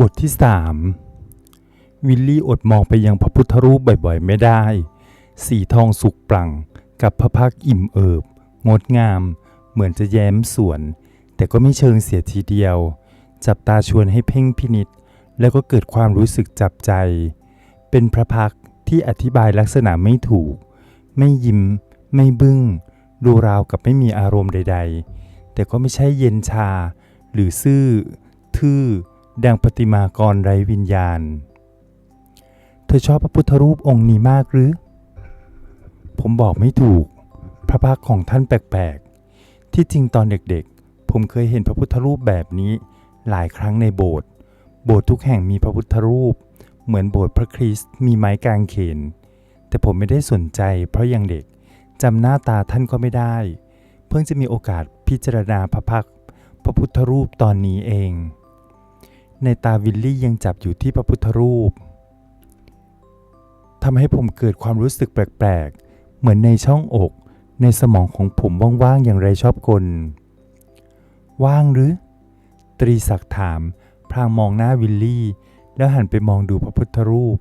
บทที่สามวิลลี่อดมองไปยังพระพุทธรูปบ่อยๆ ไม่ได้ สีทองสุกปลั่งกับพระพักอิ่มเอิบ งดงาม เหมือนจะแย้มสวน แต่ก็ไม่เชิงเสียทีเดียว จับตาชวนให้เพ่งพินิษแล้วก็เกิดความรู้สึกจับใจ เป็นพระพักที่อธิบายลักษณะไม่ถูก ไม่ยิ้ม ไม่บึ้ง ดูราวกับไม่มีอารมณ์ใด ๆ แต่ก็ไม่ใช่เย็นชา หรือซื่อ ทื่อ ดังประติมากรไร้วิญญาณ เธอชอบพระพุทธรูปองค์นี้มากหรือ ผมบอกไม่ถูก พระพักของท่านแปลกๆ ที่จริงตอนเด็กๆ ผมเคยเห็นพระพุทธรูปแบบนี้หลายครั้งในโบสถ์ โบสถ์ทุกแห่งมีพระพุทธรูป เหมือนโบสถ์พระคริสต์มีไม้กางเขน แต่ผมไม่ได้สนใจ เพราะยังเด็กจำหน้าตาท่านก็ไม่ได้ เพิ่งจะมีโอกาสพิจารณาพระพักพระพุทธรูปตอนนี้เอง ในตาวิลลี่ยังจับอยู่ที่พระพุทธรูปทำให้ผมเกิดความรู้สึกแปลกๆ เหมือนในช่องอก ในสมองของผมว่างๆ อย่างไรชอบกล ว่างหรือ ตรีศักถามพลางมองหน้าวิลลี่ แล้วหันไปมองดูพระพุทธรูป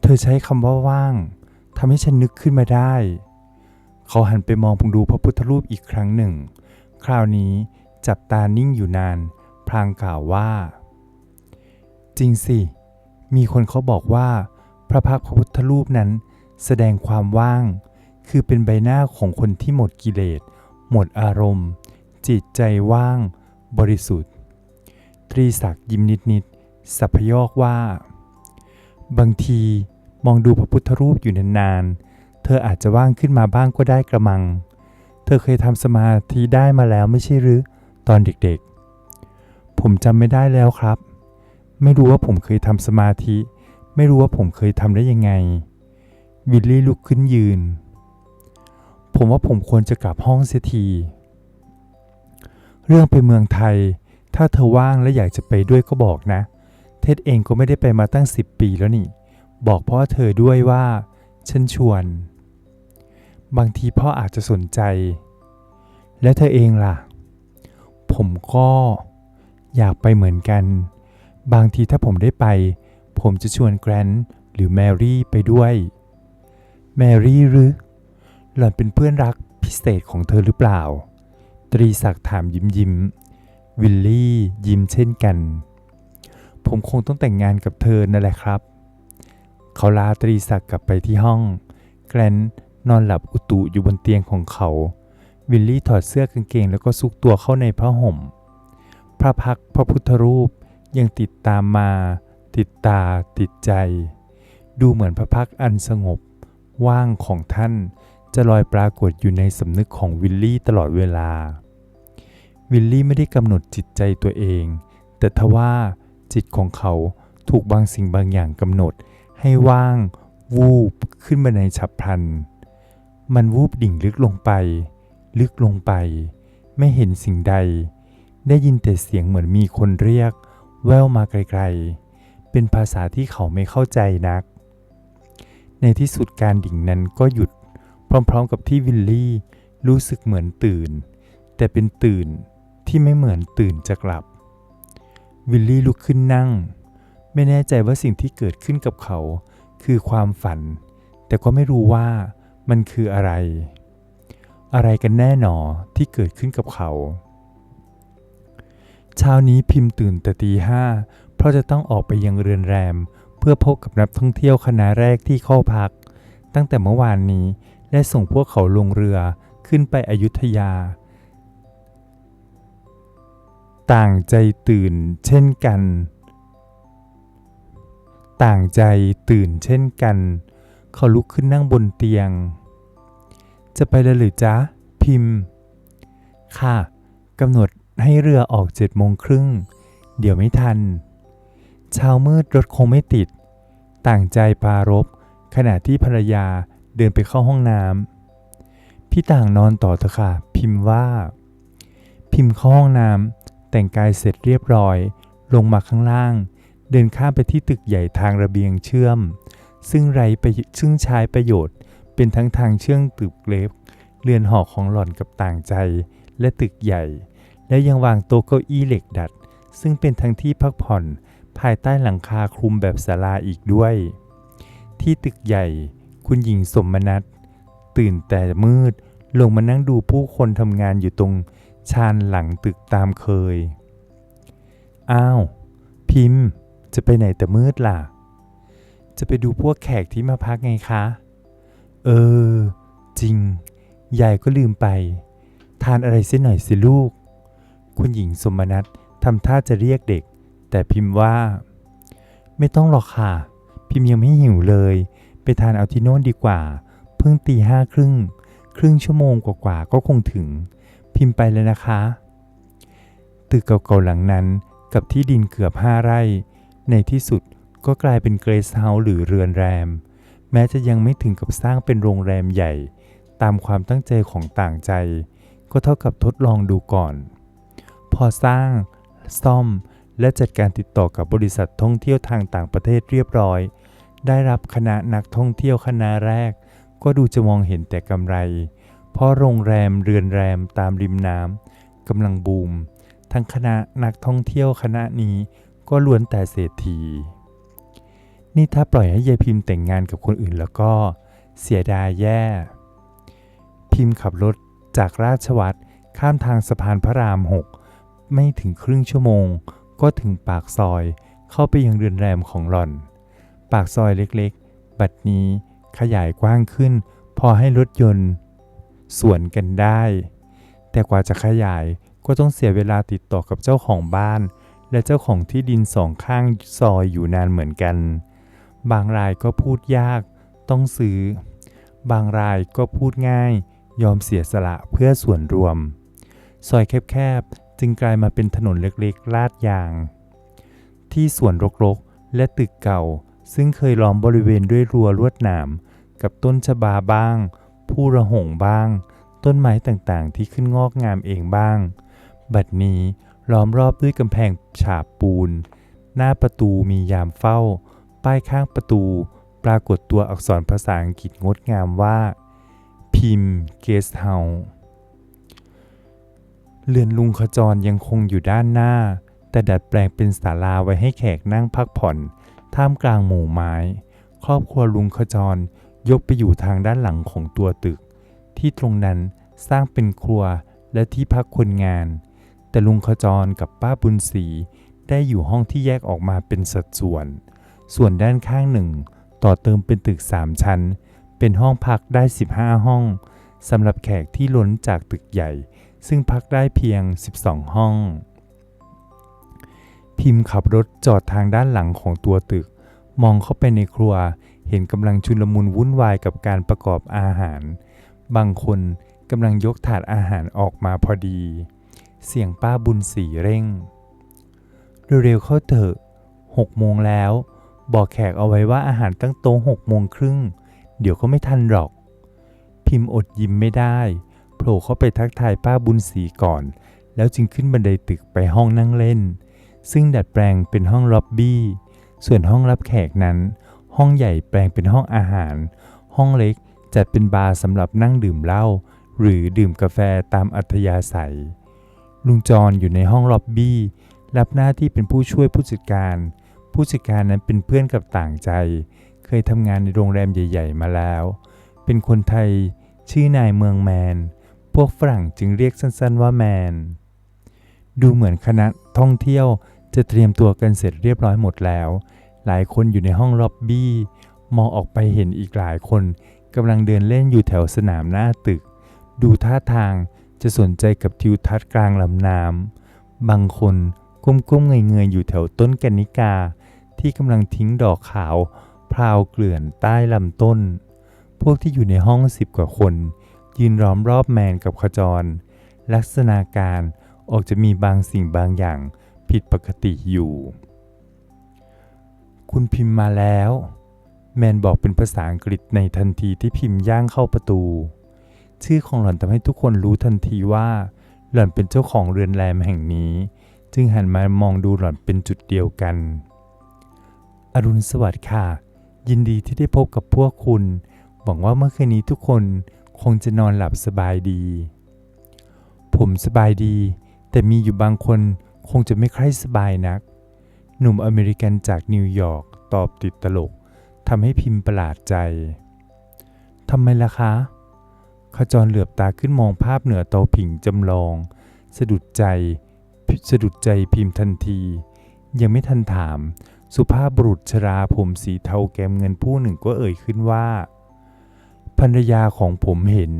เธอใช้คำว่าว่างทำให้ฉันนึกขึ้นมาได้ เขาหันไปมองดูพระพุทธรูปอีกครั้งหนึ่ง คราวนี้จับตานิ่งอยู่นานพลางกล่าวว่า จริงสิ มีคนเขาบอกว่า พระพักพระพุทธรูปนั้น แสดงความว่าง คือเป็นใบหน้าของคนที่หมดกิเลส หมดอารมณ์ จิตใจว่าง บริสุทธิ์ ตรีศักดิ์ยิ้มนิดๆสัพยอกว่า บางทีมองดูพระพุทธรูปอยู่นานๆ เธออาจจะว่างขึ้นมาบ้างก็ได้กระมัง เธอเคยทำสมาธิได้มาแล้วไม่ใช่หรือ ตอนเด็กๆ ผมจำไม่ได้แล้วครับ ไม่รู้ว่าผมเคยทำสมาธิ ไม่รู้ว่าผมเคยทำได้ยังไง วิลลี่ลุกขึ้นยืน ผมว่าผมควรจะกลับห้องเสียที เรื่องไปเมืองไทย ถ้าเธอว่างและอยากจะไปด้วยก็บอกนะ เท็ดเองก็ไม่ได้ไปมาตั้งสิบปีแล้วนี่ บอกพ่อเธอด้วยว่า ฉันชวน บางทีพ่ออาจจะสนใจ และเธอเองล่ะ ผมก็อยากไปเหมือนกัน บางทีถ้าผมได้ไป ผมจะชวนแกรนท์หรือแมรี่ไปด้วย แมรี่หรือ หล่อนเป็นเพื่อนรักพิเศษของเธอหรือเปล่า ตรีศักดิ์ถามยิ้มยิ้ม วิลลี่ยิ้มเช่นกัน ผมคงต้องแต่งงานกับเธอนั่นแหละครับ เขาลาตรีศักดิ์กลับไปที่ห้อง แกรนท์นอนหลับอุตุอยู่บนเตียงของเขา วิลลี่ถอดเสื้อกางเกงแล้วก็ซุกตัวเข้าในผ้าห่ม พระพักพระพุทธรูป ยังติดตามมา ติดตาติดใจ ดูเหมือนพระพักอันสงบ ว่างของท่านจะลอยปรากฏอยู่ในสำนึกของวิลลี่ตลอดเวลา วิลลี่ไม่ได้กำหนดจิตใจตัวเอง แต่ทว่าจิตของเขาถูกบางสิ่งบางอย่างกำหนดให้ว่างวูบขึ้นมาในฉับพลัน มันวูบดิ่งลึกลงไป ลึกลงไป ไม่เห็นสิ่งใด ได้ยินแต่เสียงเหมือนมีคนเรียก แววมาไกลๆ เป็นภาษาที่เขาไม่เข้าใจนัก ในที่สุดการดิ่งนั้นก็หยุด พร้อมๆกับที่วิลลี่รู้สึกเหมือนตื่น แต่เป็นตื่นที่ไม่เหมือนตื่นจะกลับ วิลลี่ลุกขึ้นนั่ง ไม่แน่ใจว่าสิ่งที่เกิดขึ้นกับเขา คือความฝัน แต่ก็ไม่รู้ว่ามันคืออะไร อะไรกันแน่หนอที่เกิดขึ้นกับเขา เช้านี้พิมพ์ตื่นแต่ตีห้าเพราะจะต้องออกไปยังเรือนแรม เพื่อพบกับนักท่องเที่ยวคณะแรกที่เข้าพัก ตั้งแต่เมื่อวานนี้และส่งพวกเขาลงเรือขึ้นไปอยุธยา ต่างใจตื่นเช่นกัน ต่างใจตื่นเช่นกัน เขาลุกขึ้นนั่งบนเตียง จะไปแล้วหรือจ๊ะ พิมพ์ ค่ะกำหนด ให้เรือออกเจ็ดโมงครึ่ง เดี๋ยวไม่ทัน เช้ามืดรถคงไม่ติด ต่างใจปารบขณะที่ภรรยาเดินไปเข้าห้องน้ำพี่ต่างนอนต่อเถอะค่ะ พิมพ์ว่า พิมพ์เข้าห้องน้ำแต่งกายเสร็จเรียบร้อย ลงมาข้างล่าง เดินข้ามไปที่ตึกใหญ่ทางระเบียงเชื่อม ซึ่งไรไปซึ่งใช้ประโยชน์ เป็นทั้งทางเชื่อมตึกเล็กเรือนหอของหล่อนกับต่างใจและตึกใหญ่ และยังวางโต๊ะเก้าอี้เหล็กดัด ซึ่งเป็นทั้งที่พักผ่อนภายใต้หลังคาคลุมแบบศาลาอีกด้วย ที่ตึกใหญ่ คุณหญิงสมนัตตื่นแต่มืดลงมานั่งดูผู้คนทำงานอยู่ตรงชานหลังตึกตามเคย อ้าว พิมพ์ จะไปไหนแต่มืดล่ะ จะไปดูพวกแขกที่มาพักไงคะ เออ จริง ยายก็ลืมไป ทานอะไรเสียหน่อยสิลูก คุณหญิงสมนัตทำท่าจะเรียกเด็ก แต่พิมพ์ว่า ไม่ต้องหรอกค่ะ พิมพ์ยังไม่หิวเลย ไปทานเอาที่โน่นดีกว่า เพิ่งตีห้าครึ่ง ครึ่งชั่วโมงกว่าๆก็คงถึง พิมพ์ไปเลยนะคะ ตึกเก่าๆหลังนั้นกับที่ดินเกือบห้าไร่ ในที่สุดก็กลายเป็นเกรสเฮาส์หรือเรือนแรม แม้จะยังไม่ถึงกับสร้างเป็นโรงแรมใหญ่ ตามความตั้งใจของต่างใจ ก็เท่ากับทดลองดูก่อน พอสร้าง ซ่อม และจัดการติดต่อกับบริษัทท่องเที่ยวทางต่างประเทศเรียบร้อย ได้รับคณะนักท่องเที่ยวคณะแรก ก็ดูจะมองเห็นแต่กำไร เพราะโรงแรมเรือนแรมตามริมน้ำกำลังบูม ทั้งคณะนักท่องเที่ยวคณะนี้ก็ล้วนแต่เศรษฐี นี่ถ้าปล่อยให้ยายพิมพ์แต่งงานกับคนอื่นแล้วก็ เสียดายแย่ พิมพ์ขับรถจากราชวัตรข้ามทางสะพานพระรามหก ไม่ถึงครึ่งชั่วโมง ก็ถึงปากซอยเข้าไปยังเรือนแรมของหล่อน ปากซอยเล็กๆ บัดนี้ขยายกว้างขึ้น พอให้รถยนต์ สวนกันได้ แต่กว่าจะขยายก็ต้องเสียเวลาติดต่อกับเจ้าของบ้าน และเจ้าของที่ดินสองข้างซอยอยู่นานเหมือนกัน บางรายก็พูดยากต้องซื้อ บางรายก็พูดง่าย ยอมเสียสละเพื่อส่วนรวม ซอยแคบๆ จึงกลายมาเป็นถนนเล็กๆ ลาดยาง ที่สวนรกๆ และตึกเก่า ซึ่งเคยล้อมบริเวณด้วยรั้วลวดหนาม กับต้นชบาบ้าง ผู้ระหงบ้าง ต้นไม้ต่างๆ ที่ขึ้นงอกงามเองบ้าง บัดนี้ล้อมรอบด้วยกำแพงฉาบปูน หน้าประตูมียามเฝ้า ป้ายข้างประตู ปรากฏตัวอักษรภาษาอังกฤษงดงามว่า พิมพ์เกสเฮา เรือนลุงขจรยังคงอยู่ด้านหน้า แต่ดัดแปลงเป็นศาลาไว้ให้แขกนั่งพักผ่อน ท่ามกลางหมู่ไม้ ครอบครัวลุงขจรยกไปอยู่ทางด้านหลังของตัวตึก ที่ตรงนั้นสร้างเป็นครัวและที่พักคนงาน แต่ลุงขจรกับป้าบุญศรีได้อยู่ห้องที่แยกออกมาเป็นสัดส่วน ส่วนด้านข้างหนึ่ง ต่อเติมเป็นตึก3ชั้น เป็นห้องพักได้ 15 ห้องสำหรับแขกที่ล้นจากตึกใหญ่ ซึ่งพักได้เพียง 12 ห้อง พิมพ์ขับรถจอดทางด้านหลังของตัวตึก มองเข้าไปในครัว เห็นกำลังชุลมุนวุ่นวายกับการประกอบอาหาร บางคนกำลังยกถาดอาหารออกมาพอดี เสียงป้าบุญศรีเร่ง เร็วๆเข้าเถอะหกโมงแล้ว บอกแขกเอาไว้ว่าอาหารตั้งโต๊ะหกโมงครึ่ง เดี๋ยวก็ไม่ทันหรอก พิมพ์อดยิ้มไม่ได้ โผล่เข้าไปทักทายป้าบุญศรีก่อน แล้วจึงขึ้นบันไดตึกไปห้องนั่งเล่น ซึ่งดัดแปลงเป็นห้องล็อบบี้ ส่วนห้องรับแขกนั้น ห้องใหญ่แปลงเป็นห้องอาหาร ห้องเล็กจัดเป็นบาร์สำหรับนั่งดื่มเหล้าหรือดื่มกาแฟตามอัธยาศัย ลุงจรอยู่ในห้องล็อบบี้ รับหน้าที่เป็นผู้ช่วยผู้จัดการ ผู้จัดการนั้นเป็นเพื่อนกับต่างใจ เคยทำงานในโรงแรมใหญ่ ๆ มาแล้ว เป็นคนไทยชื่อนายเมืองแมน พวกฝรั่งจึงเรียกสั้นๆว่าแมน ดูเหมือนคณะท่องเที่ยวจะเตรียมตัวกันเสร็จเรียบร้อยหมดแล้ว หลายคนอยู่ในห้องล็อบบี้ มองออกไปเห็นอีกหลายคนกำลังเดินเล่นอยู่แถวสนามหน้าตึก ดูท่าทางจะสนใจกับทิวทัศน์กลางลำน้ำบางคนก้มๆเงยๆอยู่แถวต้นแกนนิกา ที่กำลังทิ้งดอกขาวพราวเกลื่อนใต้ลำต้น พวกที่อยู่ในห้องสิบกว่าคน ยืนล้อมรอบแมนกับขจร ลักษณะการออกจะมีบางสิ่งบางอย่างผิดปกติอยู่ คุณพิมพ์มาแล้ว แมนบอกเป็นภาษาอังกฤษในทันทีที่พิมพ์ย่างเข้าประตู ชื่อของหล่อนทำให้ทุกคนรู้ทันทีว่า หล่อนเป็นเจ้าของเรือนแรมแห่งนี้ จึงหันมามองดูหล่อนเป็นจุดเดียวกัน อรุณสวัสดิ์ค่ะ ยินดีที่ได้พบกับพวกคุณ หวังว่าเมื่อคืนนี้ทุกคน คงจะนอนหลับสบายดี ผมสบายดี แต่มีอยู่บางคนคงจะไม่ค่อยสบายนัก หนุ่มอเมริกันจากนิวยอร์กตอบติดตลกทำให้พิมพ์ประหลาดใจ ทำไมล่ะคะ ขจรเหลือบตาขึ้นมองภาพเหนือเตาผิงจำลอง สะดุดใจ สะดุดใจพิมพ์ทันที ยังไม่ทันถาม สุภาพบุรุษชราผมสีเทาแกมเงินผู้หนึ่งก็เอ่ยขึ้นว่า ภรรยาของผมเห็น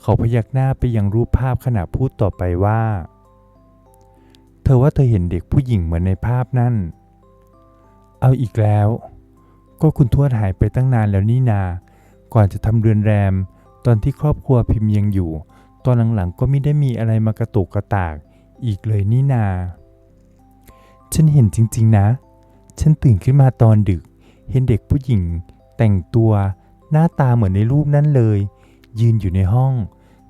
เขาพยักหน้าไปยังรูปภาพขณะพูดต่อไปว่า เธอว่าเธอเห็นเด็กผู้หญิงเหมือนในภาพนั่น เอาอีกแล้ว ก็คุณทวดหายไปตั้งนานแล้วนี่นา ก่อนจะทำเรือนแรม ตอนที่ครอบครัวพิมพ์ยังอยู่ ตอนหลังๆก็ไม่ได้มีอะไรมากระตุกกระตาก อีกเลยนี่นา ฉันเห็นจริงๆนะ ฉันตื่นขึ้นมาตอนดึก เห็นเด็กผู้หญิง แต่งตัว หน้าตาเหมือนในรูปนั่นเลย ยืนอยู่ในห้อง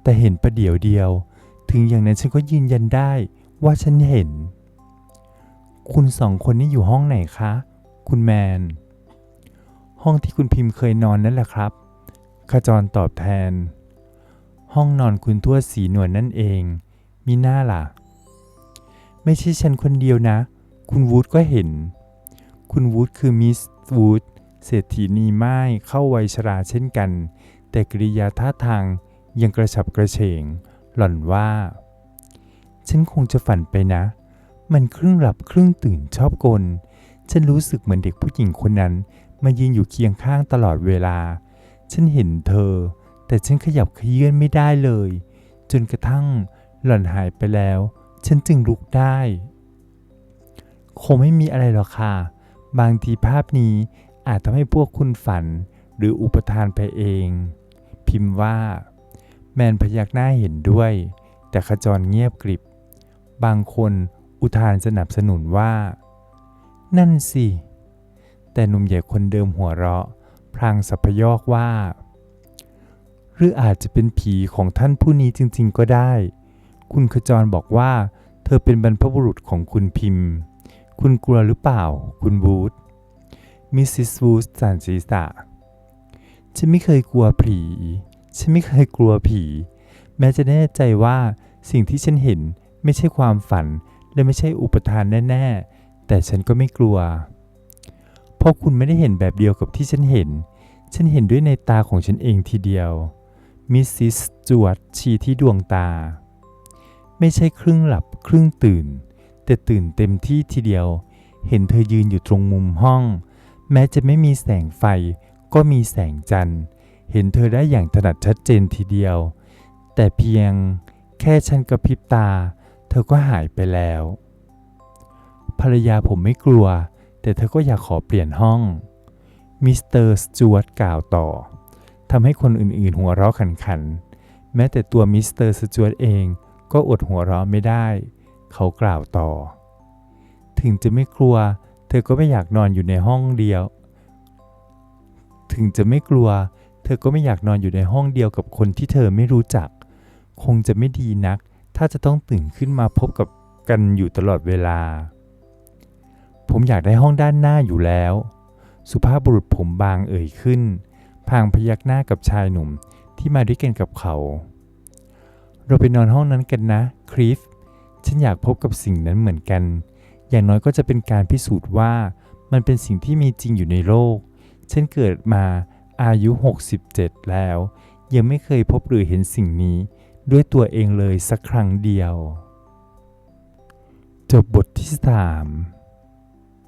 แต่เห็นประเดี๋ยวเดียว ถึงอย่างนั้นฉันก็ยืนยันได้ว่าฉันเห็น คุณสองคนนี้อยู่ห้องไหนคะ คุณแมน ห้องที่คุณพิมพ์เคยนอนนั่นแหละครับขจรตอบแทน ห้องนอนคุณทั่วสีหนวลนนั่นเอง มีหน้าล่ะ ไม่ใช่ฉันคนเดียวนะ คุณวูดก็เห็น คุณวูดคือมิสวูด เศรษฐีนีไม้เข้าวัยชราเช่นกัน แต่กริยาท่าทางยังกระฉับกระเฉง หล่อนว่า ฉันคงจะฝันไปนะ มันครึ่งหลับครึ่งตื่นชอบกล ฉันรู้สึกเหมือนเด็กผู้หญิงคนนั้น มายืนอยู่เคียงข้างตลอดเวลา ฉันเห็นเธอ แต่ฉันขยับขยื่นไม่ได้เลย จนกระทั่งหล่อนหายไปแล้ว ฉันจึงลุกได้ คงไม่มีอะไรหรอกค่ะ บางทีภาพนี้ อาจทำให้พวกคุณฝันหรืออุปทานไปเอง พิมพ์ว่า แมนพยักหน้าเห็นด้วย แต่ขจรเงียบกริบบางคนอุทานสนับสนุนว่า นั่นสิ แต่หนุ่มใหญ่คนเดิมหัวเราะ พลางสัพยอกว่า หรืออาจจะเป็นผีของท่านผู้นี้จริงๆก็ได้ คุณขจรบอกว่า เธอเป็นบรรพบุรุษของคุณพิมพ์ คุณกลัวหรือเปล่า คุณวูด มิสซิสวูดสันศีรษะฉันไม่เคยกลัวผี ฉันไม่เคยกลัวผี แม้จะแน่ใจว่าสิ่งที่ฉันเห็นไม่ใช่ความฝัน และไม่ใช่อุปทานแน่ๆ แต่ฉันก็ไม่กลัว เพราะคุณไม่ได้เห็นแบบเดียวกับที่ฉันเห็น ฉันเห็นด้วยในตาของฉันเองทีเดียว มิสซิสจวดชี้ที่ดวงตา ไม่ใช่ครึ่งหลับครึ่งตื่น แต่ตื่นเต็มที่ทีเดียว เห็นเธอยืนอยู่ตรงมุมห้อง แม้จะไม่มีแสงไฟ ก็มีแสงจันทร์ เห็นเธอได้อย่างถนัดชัดเจนทีเดียว แต่เพียงแค่ฉันกระพริบตา เธอก็หายไปแล้ว ภรรยาผมไม่กลัว แต่เธอก็อยากขอเปลี่ยนห้อง มิสเตอร์สจวตกล่าวต่อทำให้คนอื่นๆ หัวเราะขันๆแม้แต่ตัวมิสเตอร์สจวตเองก็อดหัวเราะไม่ได้ เขากล่าวต่อ ถึงจะไม่กลัว เธอก็ไม่อยากนอนอยู่ในห้องเดียว ถึงจะไม่กลัว เธอก็ไม่อยากนอนอยู่ในห้องเดียวกับคนที่เธอไม่รู้จัก คงจะไม่ดีนัก ถ้าจะต้องตื่นขึ้นมาพบกับกันอยู่ตลอดเวลา ผมอยากได้ห้องด้านหน้าอยู่แล้ว สุภาพบุรุษผมบางเอ่ยขึ้น พางพยักหน้ากับชายหนุ่มที่มาด้วยกันกับเขา เราไปนอนห้องนั้นกันนะคริฟฉันอยากพบกับสิ่งนั้นเหมือนกัน อย่างน้อยก็จะเป็นการพิสูจน์ว่ามันเป็นสิ่งที่มีจริงอยู่ในโลก เช่นเกิดมาอายุ 67 แล้ว ยังไม่เคยพบหรือเห็นสิ่งนี้ด้วยตัวเองเลยสักครั้งเดียว จบบทที่ 3